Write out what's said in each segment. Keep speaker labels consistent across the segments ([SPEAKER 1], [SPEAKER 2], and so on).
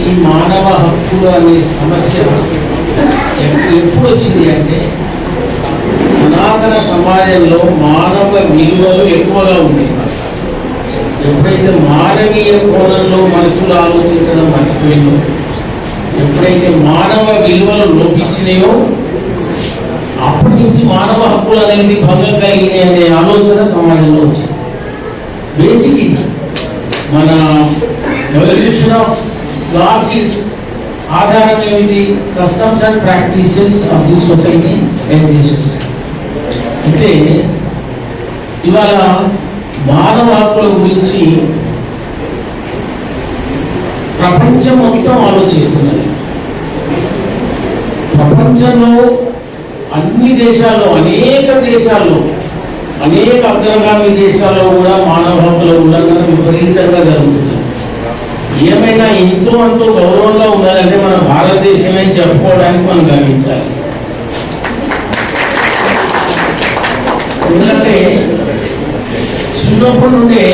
[SPEAKER 1] ఈ మానవ హక్కులు అనే సమస్య ఎప్పుడు వచ్చింది అంటే సనాతన సమాజంలో మానవ విలువలు ఎక్కువగా ఉండేవి. ఎప్పుడైతే మానవీయ కోణంలో మనుషులు ఆలోచించడం మర్చిపోయిందో ఎప్పుడైతే మానవ విలువలు లోపించినాయో అప్పటి నుంచి మానవ హక్కులు అనేది భంగం కలిగినాయి అనే ఆలోచన సమాజంలో వచ్చింది. బేసిక్ ఇది మన రెవల్యూషన్ ఆఫ్ లాస్ ఆధారం ఏమిటి? Customs and practices of the society exists. అయితే ఇవాళ మానవ హక్కుల గురించి ప్రపంచం మొత్తం ఆలోచిస్తున్నది. ప్రపంచంలో అన్ని దేశాల్లో అనేక దేశాల్లో అనేక అగ్రగామి దేశాల్లో కూడా మానవ హక్కుల ఉల్లంఘన విపరీతంగా జరుగుతుంది. ఏమైనా ఎంతో అంతో గౌరవంగా ఉండాలంటే మన భారతదేశమే చెప్పుకోవడానికి మనం గమనించాలి. ఎందుకంటే చిన్నప్పటి నుండే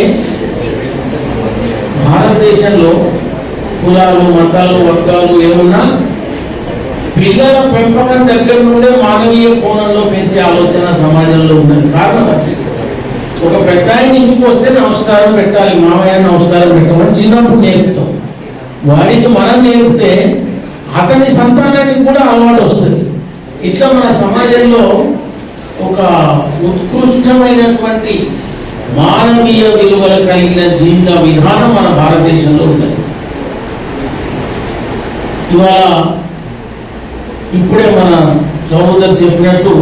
[SPEAKER 1] భారతదేశంలో కులాలు మతాలు వర్గాలు ఏమున్నా పిల్లల పెంపకం దగ్గర నుండే మానవీయ కోణంలో పెంచే ఆలోచన సమాజంలో ఉన్నది. కారణం అది. పెద్ద ఆయన ఇంటికి వస్తే నమస్కారం పెట్టాలి మామయ్య నమస్కారం పెట్టమని చిన్నప్పుడు నేర్పుతాం. వాడికి మనం నేర్పితే అతని సంతానానికి కూడా అలవాటు వస్తుంది. ఇట్లా మన సమాజంలో ఒక ఉత్కృష్టమైనటువంటి మానవీయ విలువలు కలిగిన జీవిత విధానం మన భారతదేశంలో ఉన్నది. ఇవాళ ఇప్పుడే మన సహోదరు చెప్పినట్టు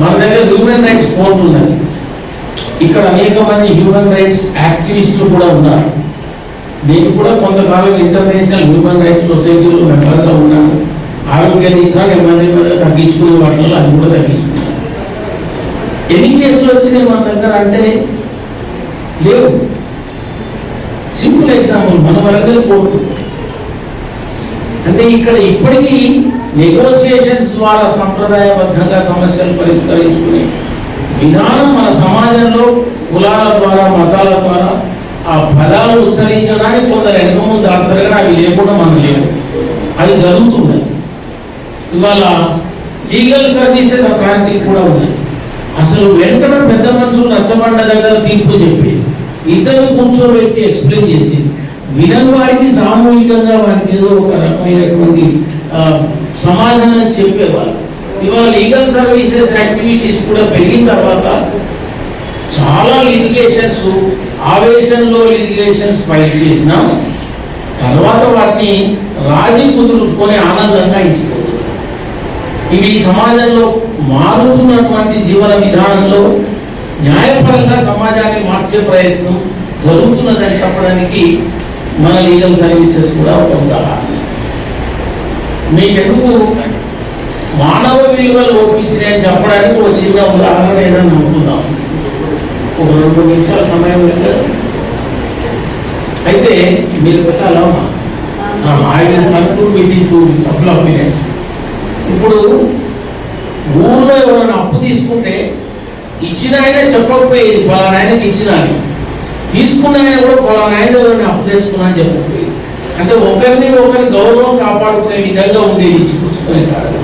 [SPEAKER 1] మన దగ్గర హ్యూమన్ రైట్స్ కోర్టు ఉన్నది. ఇక్కడ అనేక మంది హ్యూమన్ రైట్స్ యాక్టివిస్టులు కూడా ఉన్నారు. నేను కూడా కొంతకాలం ఇంటర్నేషనల్ హ్యూమన్ రైట్స్ సొసైటీలో మెంబర్గా ఉన్నాను. ఆరోగ్య రీత్యా నెమ్మది తగ్గించుకునే వాటిలో అది కూడా తగ్గించుకున్నాను. ఎన్ని కేసులు వచ్చినాయి మన దగ్గర అంటే లేవు. సింపుల్ ఎగ్జాంపుల్ మన వరంగల్ కోర్టు. అంటే ఇక్కడ ఇప్పటికీ నెగోసియేషన్స్ ద్వారా సంప్రదాయబద్ధంగా సమస్యలు పరిష్కరించుకునే విధానం మన సమాజంలో కులాల ద్వారా మతాల ద్వారా ఆ పదాలు ఉచ్చరించడానికి కొందరు వెనక ముందు ఆడతారు అవి లేకుండా మనం లేవు. అవి జరుగుతున్నాయి ఇవాళ లీగల్ సర్వీసెస్ అథారిటీ కూడా ఉన్నాయి అసలు వెంకట పెద్ద మనుషులు నచ్చబండ దగ్గర తీర్పు చెప్పి ఇద్దరు కూర్చోబెట్టి ఎక్స్ప్లెయిన్ చేసి వినని వాడికి సామూహికంగా వాడికి ఏదో ఒక రకమైనటువంటి సమాధానం చెప్పేవాళ్ళు. ఇవాళ లీగల్ సర్వీసెస్ యాక్టివిటీస్ కూడా పెరిగిన తర్వాత చాలా లిటిగేషన్స్ ఆవేశంలో లిటిగేషన్స్ ఫైల్ చేసినా తర్వాత వాటిని రాజీ కుదుర్చుకొని ఆనందంగా ఇంటికి ఇవి సమాజంలో మారుతున్నటువంటి జీవన విధానంలో న్యాయపరంగా సమాజాన్ని మార్చే ప్రయత్నం జరుగుతున్నదని చెప్పడానికి మన లీగల్ సర్వీసెస్ కూడా ఒక ఉదాహరణ. మీకెందుకు మానవ విలువలు లోపించినాయని చెప్పడానికి ఒక చిన్న ఉదాహరణ ఏదైనా అనుకుందాం. ఒక రెండు నిమిషాల సమయం ఉంది అయితే మీరు పెట్టాలా? ఆయన విల్ కన్క్లూడ్ డబ్బులు ఇన్ ఇప్పుడు ఊళ్ళో ఎవరైనా అప్పు తీసుకుంటే ఇచ్చిన ఆయన చెప్పకపోయేది పలానా ఆయనకి ఇచ్చిన అని. తీసుకున్న ఆయన కూడా పలానా ఆయన ఎవరైనా అప్పు తెచ్చుకున్నా అని చెప్పకపోయేది. అంటే ఒకరిని ఒకరిని గౌరవం కాపాడుకునే విధంగా ఉండేది ఇచ్చిపుచ్చుకునే కాదు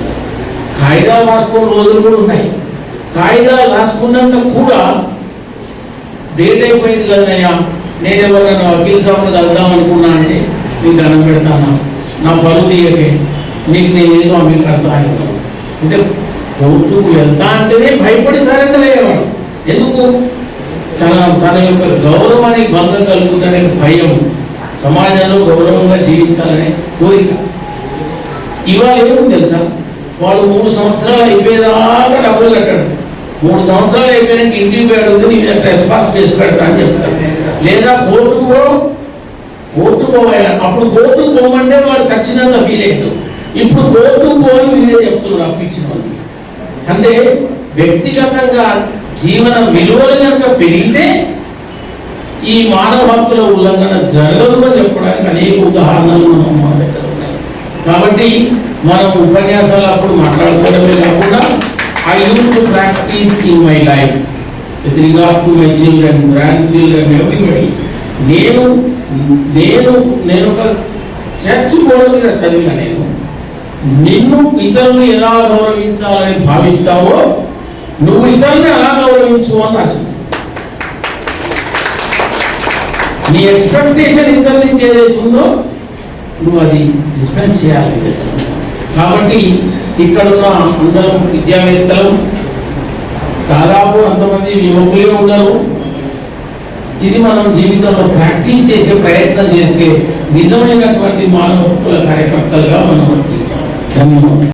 [SPEAKER 1] కాగితాలు రాసుకున్న రోజులు కూడా ఉన్నాయి. కాగితాలు రాసుకున్నాక కూడా డేట్ అయిపోయింది కదయ్యా నేను ఎవరైనా వకీల్ సభను కలుద్దాం అనుకున్నా అంటే నీకు దండం పెడతాను? నా పరువు తీయకే. నీకు నేను ఏదో అమ్మి కడతా అంటే కోర్టుకు వెళ్తా అంటేనే భయపడి సరెండర్ అయ్యేవాడు. ఎందుకు? తన తన యొక్క గౌరవానికి భంగం కలుగుతుందనే భయం. సమాజంలో గౌరవంగా జీవించాలనే కోరిక. ఇవాళ ఏముంది తెలుసా? వాళ్ళు మూడు సంవత్సరాలు అయిపోయేదాకా డబ్బులు కట్టాడు. మూడు సంవత్సరాలు అయిపోయినాక ఇంటికి పోయాడు నీ మీద ట్రెస్ పాస్ కేసు పెడతా అని చెప్తాను లేదా కోర్టుకు పో కోర్టుకు పోయా. అప్పుడు కోర్టుకు పోమంటే వాడు సచ్చినంగా ఫీల్ అయ్యాడు. ఇప్పుడు కోర్టుకు పోయి మీరే చెప్తున్నారు అప్పించిన వాళ్ళు అంటే వ్యక్తిగతంగా జీవన విలువలు కనుక పెరిగితే ఈ మానవ హక్కుల ఉల్లంఘన జరగదు అని చెప్పడానికి అనేక ఉదాహరణలు మనం మన దగ్గర ఉన్నాయి. కాబట్టి మనం ఉపన్యాసాలు అప్పుడు మాట్లాడుకోవడమే కాకుండా I use to practice in my life with regard to my children grand children everybody నేను నేను నేను ఒక చర్చ్ గోడ చదివిన నేను. నిన్ను ఇతరులు ఎలా గౌరవించాలని భావిస్తావో నువ్వు ఇతరుల్ని అలా గౌరవించు అని రాసింది. నీ ఎక్స్పెక్టేషన్ ఇతరుల నుంచి ఏదైతే ఉందో నువ్వు అది డిస్పెన్స్ చేయాలి కాబట్టి ఇక్కడున్న అందరం విద్యావేత్తలు దాదాపు అంతమంది యువకులే ఉన్నారు. ఇది మనం జీవితంలో ప్రాక్టీస్ చేసే ప్రయత్నం చేస్తే నిజమైనటువంటి మానవ హక్కుల కార్యకర్తలుగా మనం ధన్యవాదాలు.